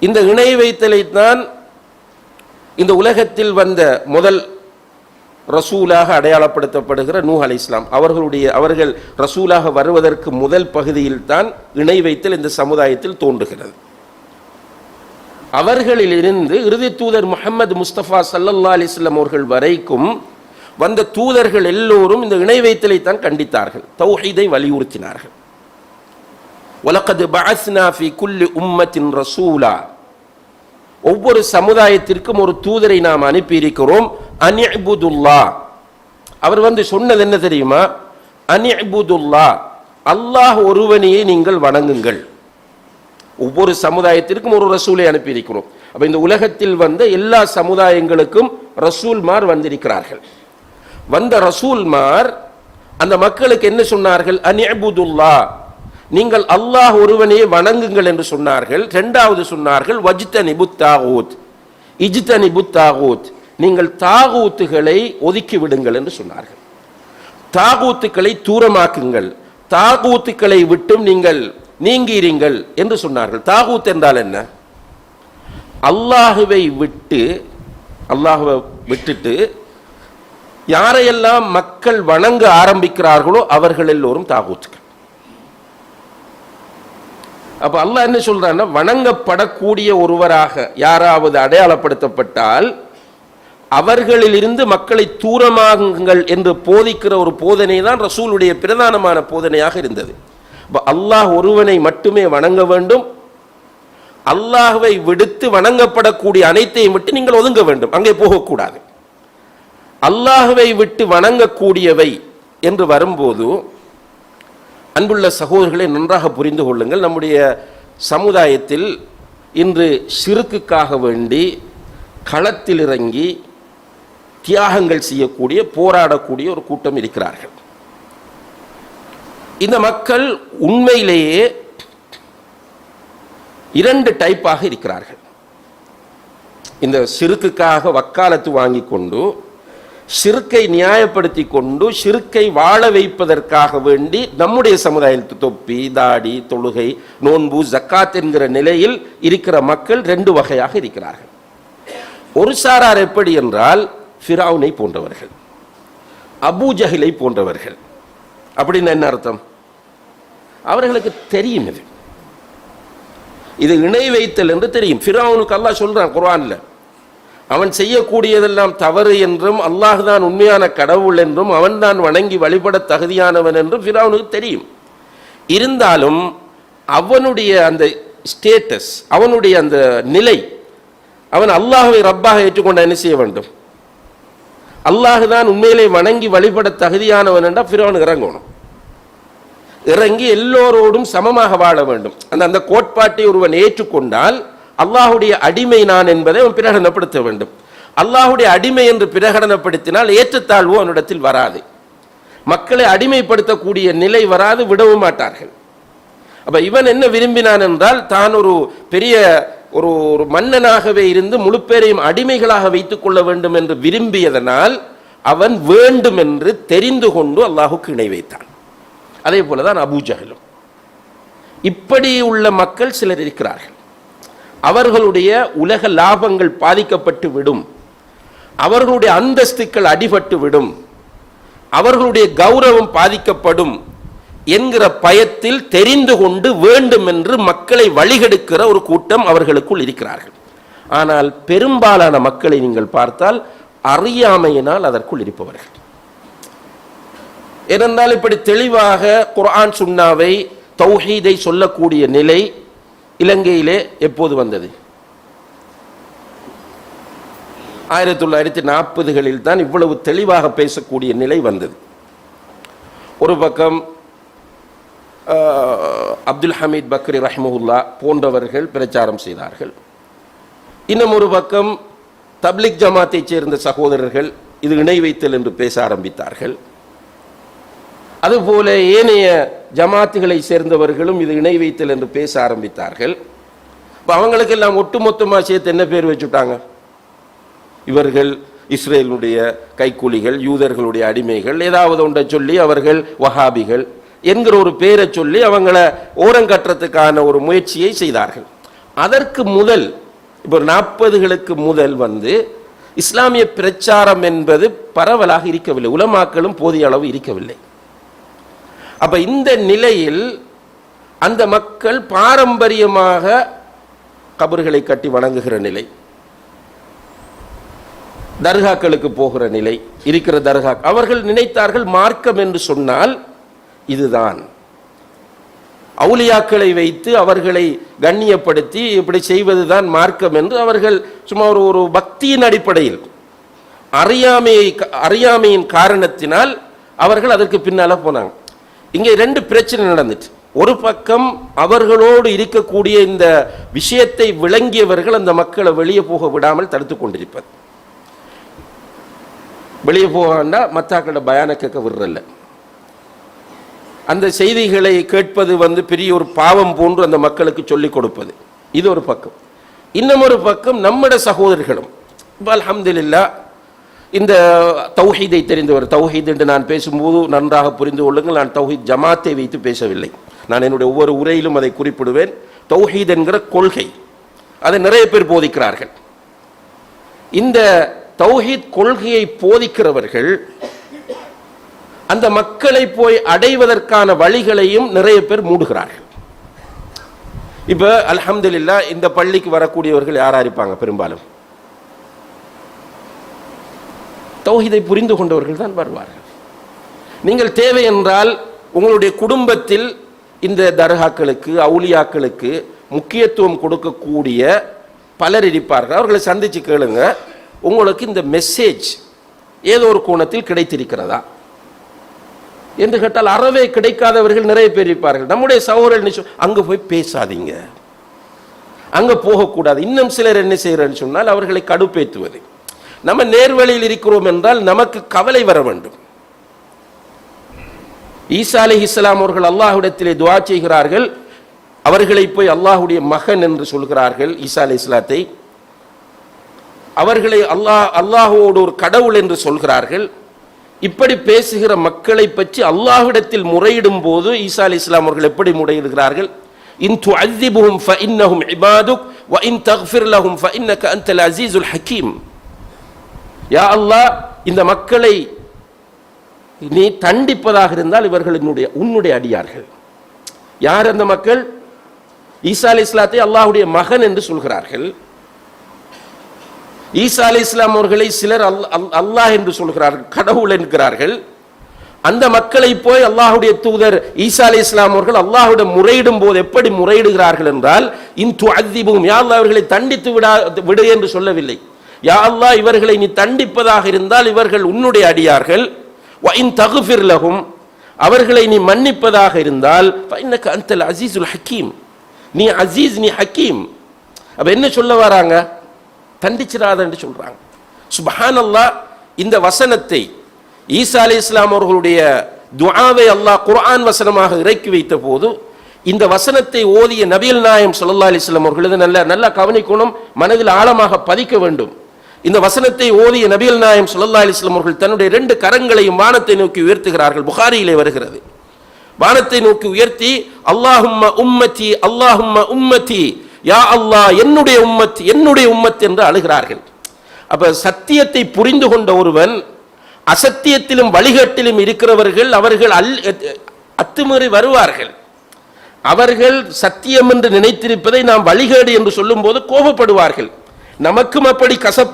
இந்த இணை வைத்தலைத்தான் இந்த உலகத்தில் வந்த முதல் ரசூலாக அடையாளப்படுத்தப்படுகிற நூஹ் அலி இஸ்லாம். அவர்களுடைய அவர்கள் ரசூலாக வருவதற்கு முதல் பகுதியில் தான் இணை வைத்தல் இந்த சமுதாயத்தில் தோன்றுகிறது. அவர்களிலிருந்து இறுதி தூதர் முகமது முஸ்தபா சல்லல்லா அலிஸ்லாம் அவர்கள் வரைக்கும் வந்த தூதர்கள் எல்லோரும் இந்த இணை வைத்தலை தான் கண்டித்தார்கள். தௌஹீதை வலியுறுத்தினார்கள். வலக்கது பஅஸ்னா ஃபி குல்லி உம்மத்தின் ரசூலா. ஒவ்வொரு சமுதாயத்திற்கும் ஒரு தூதரை நாம் அனுப்பியிருக்கிறோம். அனிபுதுல்லா அவர் வந்து சொன்னது என்ன தெரியுமா? அனிபுதுல்லா அல்லாஹ் ஒருவனையே நீங்கள் வணங்குங்கள். ஒவ்வொரு சமுதாயத்திற்கும் ஒரு ரசூலை அனுப்பியிருக்கிறோம். அப்போ இந்த உலகத்தில் வந்த எல்லா சமுதாயங்களுக்கும் ரசூல்மார் வந்திருக்கிறார்கள். வந்த ரசூல்மார் அந்த மக்களுக்கு என்ன சொன்னார்கள்? அனிபுதுல்லா நீங்கள் அல்லாஹ் ஒருவனையே வணங்குங்கள் என்று சொன்னார்கள். இரண்டாவது சொன்னார்கள் வஜ்தனி புத்தாகூத் இஜ்தனி புத்தாகூத் நீங்கள் தாகூத்துகளை ஒதுக்கி விடுங்கள் என்று சொன்னார்கள். தாகூத்துக்களை தூரமாக்குங்கள். தாகூத்துக்களை விட்டும் நீங்கள் நீங்கிறீங்கள் என்று சொன்னார்கள். தாகூத் என்றால் என்ன? அல்லாஹுவை விட்டு அல்லாஹுவை விட்டுட்டு யாரையெல்லாம் மக்கள் வணங்க ஆரம்பிக்கிறார்களோ அவர்கள் எல்லோரும் தாகூத்துக்கள். அப்போ அல்லாஹ் என்ன சொல்கிறான்னா வணங்கப்படக்கூடிய ஒருவராக யாராவது அடையாளப்படுத்தப்பட்டால் அவர்களிலிருந்து மக்களை தூரமாகுங்கள் என்று போதிக்கிற ஒரு போதனை தான் ரசூலுடைய பிரதானமான போதனையாக இருந்தது. இப்போ அல்லாஹ் ஒருவனை மட்டுமே வணங்க வேண்டும். அல்லாஹுவை விடுத்து வணங்கப்படக்கூடிய அனைத்தையும் விட்டு நீங்கள் ஒதுங்க வேண்டும். அங்கே போகக்கூடாது. அல்லாஹுவை விட்டு வணங்கக்கூடியவை என்று வரும்போது அன்புள்ள சகோதரர்களை நன்றாக புரிந்து கொள்ளுங்கள். நம்முடைய சமுதாயத்தில் இன்று சிறுக்குக்காக வேண்டி களத்தில் இறங்கி தியாகங்கள் செய்யக்கூடிய போராடக்கூடிய ஒரு கூட்டம் இருக்கிறார்கள். இந்த மக்கள் உண்மையிலேயே இரண்டு டைப்பாக இருக்கிறார்கள். இந்த சிறுக்குக்காக வக்காலத்து வாங்கி கொண்டு சிறுக்கை நியாயப்படுத்தி கொண்டு சிறுக்கை வாழ வைப்பதற்காக வேண்டி நம்முடைய சமுதாயத்து தொப்பி தாடி தொழுகை நோன்பு ஜக்காத் என்கிற நிலையில் இருக்கிற மக்கள் ரெண்டு வகையாக இருக்கிறார்கள். ஒரு சாரார் எப்படி என்றால் ஃபிராவுனை போன்றவர்கள் அபூஜஹிலை போன்றவர்கள். அப்படின்னு என்ன அர்த்தம்? அவர்களுக்கு தெரியும் இது. இது இணை வைத்தல் என்று தெரியும். ஃபிராவுனுக்கு அல்லா சொல்றான் குர்ஆன்ல அவன் செய்யக்கூடியதெல்லாம் தவறு என்றும் அல்லாஹ் தான் உண்மையான கடவுள் என்றும் அவன் தான் வணங்கி வழிபட தகுதியானவன் என்றும் ஃபிரௌனுக்கு தெரியும். இருந்தாலும் அவனுடைய அந்த ஸ்டேட்டஸ் அவனுடைய அந்த நிலை அவன் அல்லாஹுவை ரப்பாக ஏற்றுக்கொண்ட என்ன செய்ய வேண்டும்? அல்லாஹ் தான் உண்மையிலே வணங்கி வழிபட தகுதியானவன் என்றால் ஃபிரௌன் இறங்கணும். இறங்கி எல்லோரோடும் சமமாக வாழ வேண்டும். அந்த அந்த கோட்பாட்டை ஒருவன் ஏற்றுக்கொண்டால் அல்லாஹுடைய அடிமை நான் என்பதை அவன் பிரகடனப்படுத்த வேண்டும். அல்லாஹுடைய அடிமை என்று பிரகடனப்படுத்தினால் ஏற்றத்தாழ்வு அவனிடத்தில் வராது. மக்களை அடிமைப்படுத்தக்கூடிய நிலை வராது விடவும் மாட்டார்கள். அப்ப இவன் என்ன விரும்பினான் என்றால் தான் ஒரு பெரிய ஒரு ஒரு மன்னனாகவே இருந்து முழு பேரையும் அடிமைகளாக வைத்துக் கொள்ள வேண்டும் என்று விரும்பியதனால் அவன் வேண்டும் என்று தெரிந்து கொண்டு அல்லாஹுக்கு இணை வைத்தான். அதே போலதான் அபூஜகலும் இப்படி உள்ள மக்கள் சிலர் இருக்கிறார்கள். அவர்களுடைய உலக லாபங்கள் பாதிக்கப்பட்டு விடும். அவர்களுடைய அந்தஸ்துக்கள் அடிபட்டு விடும். அவர்களுடைய கௌரவம் பாதிக்கப்படும் என்கிற பயத்தில் தெரிந்து கொண்டு வேண்டும் என்று மக்களை வழிகெடுக்கிற ஒரு கூட்டம் அவர்களுக்குள் இருக்கிறார்கள். ஆனால் பெரும்பாலான மக்களை நீங்கள் பார்த்தால் அறியாமையினால் அதற்குள் இருப்பவர்கள். ஏனென்றால் இப்படி தெளிவாக குர்ஆன் சுன்னாவை தௌஹீதை சொல்லக்கூடிய நிலை இலங்கையிலே எப்போது வந்தது? ஆயிரத்தி தொள்ளாயிரத்தி நாற்பதுகளில் தான் இவ்வளவு தெளிவாக பேசக்கூடிய நிலை வந்தது. ஒரு பக்கம் அப்துல் ஹமீத் பக்ரி ரஹ்மஹுல்லா போன்றவர்கள் பிரச்சாரம் செய்தார்கள். இன்னும் ஒரு பக்கம் தப்லிக் ஜமாத்தைச் சேர்ந்த சகோதரர்கள் இது இணை வைத்தல் என்று பேச ஆரம்பித்தார்கள். அதுபோல ஏனைய ஜமாத்துகளை சேர்ந்தவர்களும் இது இணை வைத்தல் என்று பேச ஆரம்பித்தார்கள். இப்போ அவங்களுக்கெல்லாம் ஒட்டுமொத்தமாக சேர்த்து என்ன பேர் வச்சுட்டாங்க? இவர்கள் இஸ்ரேலுடைய கைக்கூலிகள் யூதர்களுடைய அடிமைகள் ஏதாவது ஒன்றை சொல்லி அவர்கள் வஹாபிகள் என்கிற ஒரு பேரை சொல்லி அவங்கள ஓரங்கட்டுறதுக்கான ஒரு முயற்சியை செய்தார்கள். அதற்கு முதல் இப்போ நாற்பதுகளுக்கு முதல் வந்து இஸ்லாமிய பிரச்சாரம் என்பது பரவலாக இருக்கவில்லை. உலமாக்களும் போதிய அளவு இருக்கவில்லை. அப்ப இந்த நிலையில் அந்த மக்கள் பாரம்பரியமாக கபர்களை கட்டி வணங்குகிற நிலை தர்காக்களுக்கு போகிற நிலை இருக்கிற தர்கா அவர்கள் நினைத்தார்கள் மார்க்கம் என்று சொன்னால் இதுதான். அவுலியாக்களை வைத்து அவர்களை கண்ணியப்படுத்தி இப்படி செய்வதுதான் மார்க்கம் என்று அவர்கள் சும்மா ஒரு ஒரு பக்தியின் அடிப்படையில் அறியாமையை அறியாமையின் காரணத்தினால் அவர்கள் அதற்கு பின்னால போனாங்க. இங்கே ரெண்டு பிரச்சனை நடந்துச்சு ஒரு பக்கம் அவர்களோடு இருக்கக்கூடிய இந்த விஷயத்தை விளங்கியவர்கள் அந்த மக்களை வெளியே போக விடாமல் தடுத்து கொண்டிருப்பது. வெளியே போகாண்டா மத்தாக்களோட பயான கேட்க விடுறல அந்த செய்திகளை கேட்பது வந்து பெரிய ஒரு பாவம் போன்று அந்த மக்களுக்கு சொல்லிக் கொடுப்பது. இது ஒரு பக்கம். இன்னும் ஒரு பக்கம் நம்மட சகோதரர்களும் இப்போ அலமதுல்லா இந்த தௌஹீதை தெரிந்தவர் தௌஹீத் என்று நான் பேசும்போது நன்றாக புரிந்து கொள்ளுங்கள். நான் தௌஹீத் ஜமாத்தை வைத்து பேசவில்லை. நான் என்னுடைய ஒவ்வொரு உரையிலும் அதை குறிப்பிடுவேன். தௌஹீத் என்கிற கொள்கை. அதை நிறைய பேர் போதிக்கிறார்கள். இந்த தௌஹீத் கொள்கையை போதிக்கிறவர்கள் அந்த மக்களை போய் அடைவதற்கான வழிகளையும் நிறைய பேர் மூடுகிறார்கள். இப்போ அலமதுல்லா இந்த பள்ளிக்கு வரக்கூடியவர்கள் யாரா இருப்பாங்க பெரும்பாலும்? தௌஹீதை புரிந்து கொண்டவர்கள் தான் வருவார்கள். நீங்கள் தேவை என்றால் உங்களுடைய குடும்பத்தில் இந்த தர்காக்களுக்கு அவுலியாக்களுக்கு முக்கியத்துவம் கொடுக்கக்கூடிய பலர் இருப்பார்கள். அவர்களை சந்தித்து கேளுங்க. உங்களுக்கு இந்த மெசேஜ் ஏதோ ஒரு கோணத்தில் கிடைத்திருக்கிறதா? என்று கேட்டால் அறவே கிடைக்காதவர்கள் நிறைய பேர் இருப்பார்கள். நம்முடைய சகோதரர்கள் அங்கே போய் பேசாதீங்க. அங்கே போகக்கூடாது. இன்னும் சிலர் என்ன செய்கிறேன்னு சொன்னால் அவர்களை கடுப்பேற்றுவது. நம்ம நேர்வழியில் இருக்கிறோம் என்றால் நமக்கு கவலை வர வேண்டும். ஈசா அலி இஸ்லாம் அவர்கள் அல்லாஹுடத்திலே துவா செய்கிறார்கள். அவர்களை போய் அல்லாஹ்வுடைய மகன் என்று சொல்கிறார்கள் ஈசா அலி இஸ்லாத்தை அவர்களை அல்லாஹ் அல்லாஹுவோடு ஒரு கடவுள் என்று சொல்கிறார்கள். இப்படி பேசுகிற மக்களை பற்றி அல்லாஹிடத்தில் முறையிடும் போது ஈசா அலி இஸ்லாம் அவர்கள் எப்படி முறையிடுகிறார்கள்? இன் துஅذிபுஹும் ஃபஇன்னஹும் இபாதுக் வ இன் தக்ஃபிர் லஹும் ஃபஇன்னக அன்தல் அஸீஸுல் ஹக்கீம் யா அல்லாஹ் இந்த மக்களை நீ தண்டிப்பதாக இருந்தால் இவர்கள் என்னுடைய உன்னுடைய அடியார்கள். யார் அந்த மக்கள்? ஈசா அலி இஸ்லாத்தை அல்லாஹுடைய மகன் என்று சொல்கிறார்கள். ஈசா அலி இஸ்லாம் அவர்களை சிலர் அல்- அல்- அல்லாஹ் என்று சொல்கிறார்கள் கடவுள் என்கிறார்கள். அந்த மக்களை போய் அல்லாஹுடைய தூதர் ஈசா அலி இஸ்லாம் அவர்கள் அல்லாஹுடன் முறையிடும் போது எப்படி முறையிடுகிறார்கள் என்றால் இன் துவதிபும் யா அல்லாஹ் அவர்களை தண்டித்து விடா விடு என்று சொல்லவில்லை. யா அல்லாஹ் இவர்களை நீ தண்டிப்பதாக இருந்தால் இவர்கள் உன்னுடைய அடியார்கள். வ இன் அவர்களை நீ மன்னிப்பதாக இருந்தால் ஃபஇன்னக அன்தல் அசீசுல் ஹக்கீம். நீ அசீஸ் நீ ஹக்கீம். அப்போ என்ன சொல்ல வராங்க? தண்டிச்சிடாத என்று சொல்றாங்க. அல்லா இந்த வசனத்தை ஈசா அலி இஸ்லாம் அவர்களுடைய துஆவை அல்லாஹ் குர்ஆன் வசனமாக இறக்கி வைத்த போது இந்த வசனத்தை ஓதிய நபியல் நாயம் ஸல்லல்லாஹு அலைஹி வஸல்லம் அவர்கள் நல்ல நல்லா கவனிக்கணும் மனதில் ஆழமாக பதிக்க வேண்டும். இந்த வசனத்தை ஓதிய நபிகள் நாயம் சுல்லா அலிஸ்லாம் அவர்கள் தன்னுடைய ரெண்டு கரங்களையும் வானத்தை நோக்கி உயர்த்துகிறார்கள். புகாரியிலே வருகிறது. வானத்தை நோக்கி உயர்த்தி அல்லாஹும்ம உம்மத்தி அல்லாஹும்ம உம்மத்தி யா அல்லாஹ் என்னுடைய உம்மத் என்னுடைய உம்மத் என்று அழுகிறார்கள். அப்ப சத்தியத்தை புரிந்து கொண்ட ஒருவன் அசத்தியத்திலும் வழிகட்டிலும் இருக்கிறவர்கள் அவர்கள் அல் அத்துமீறி வருவார்கள். அவர்கள் சத்தியம் என்று நினைத்திருப்பதை நாம் வழிகேடு என்று சொல்லும்போது கோபப்படுவார்கள். நமக்கும் அப்படி கசப்ப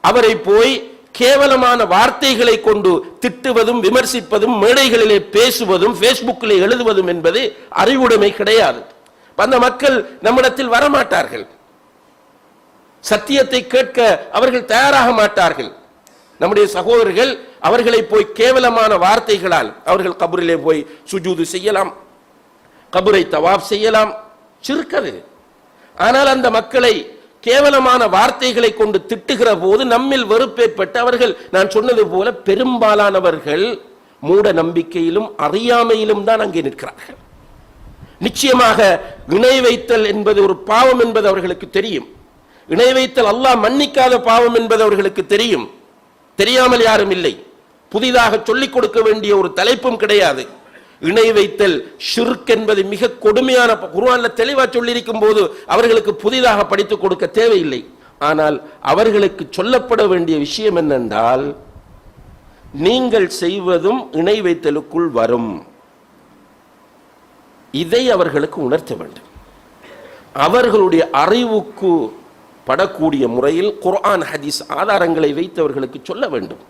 அவரை போய் கேவலமான வார்த்தைகளை கொண்டு திட்டுவதும் விமர்சிப்பதும் மேடைகளிலே பேசுவதும் ஃபேஸ்புக்கிலே எழுதுவதும் என்பது அறிவுடைமை கிடையாது. அந்த மக்கள் நம்மிடத்தில் வரமாட்டார்கள். சத்தியத்தை கேட்க அவர்கள் தயாராக மாட்டார்கள். நம்முடைய சகோதரர்கள் அவர்களை போய் கேவலமான வார்த்தைகளால் அவர்கள் கபூரிலே போய் சுஜூது செய்யலாம். கபூரை தவாப் செய்யலாம். சிறுக்கது. ஆனால் அந்த மக்களை கேவலமான வார்த்தைகளை கொண்டு திட்டுகிற போது நம்மில் வெறுப்பேற்பட்டு அவர்கள் நான் சொன்னது போல பெரும்பாலானவர்கள் மூட நம்பிக்கையிலும் அறியாமையிலும் தான் அங்கே நிற்கிறார்கள். நிச்சயமாக இணை வைத்தல் என்பது ஒரு பாவம் என்பது அவர்களுக்கு தெரியும். இணை வைத்தல் அல்லாஹ் மன்னிக்காத பாவம் என்பது அவர்களுக்கு தெரியும். தெரியாமல் யாரும் இல்லை. புதிதாக சொல்லிக் கொடுக்க வேண்டிய ஒரு தலைப்பும் கிடையாது. இணை வைத்தல் ஷிர்க் என்பது மிக கொடுமையான குர்ஆன்ல தெளிவா சொல்லியிருக்கும் போது அவர்களுக்கு புதிதாக படித்து கொடுக்க தேவையில்லை. ஆனால் அவர்களுக்கு சொல்லப்பட வேண்டிய விஷயம் என்னென்றால் நீங்கள் செய்வதும் இணை வைத்தலுக்குள் வரும். இதை அவர்களுக்கு உணர்த்த வேண்டும். அவர்களுடைய அறிவுக்கு படக்கூடிய முறையில் குர்ஆன் ஹதீஸ் ஆதாரங்களை வைத்து அவர்களுக்கு சொல்ல வேண்டும்.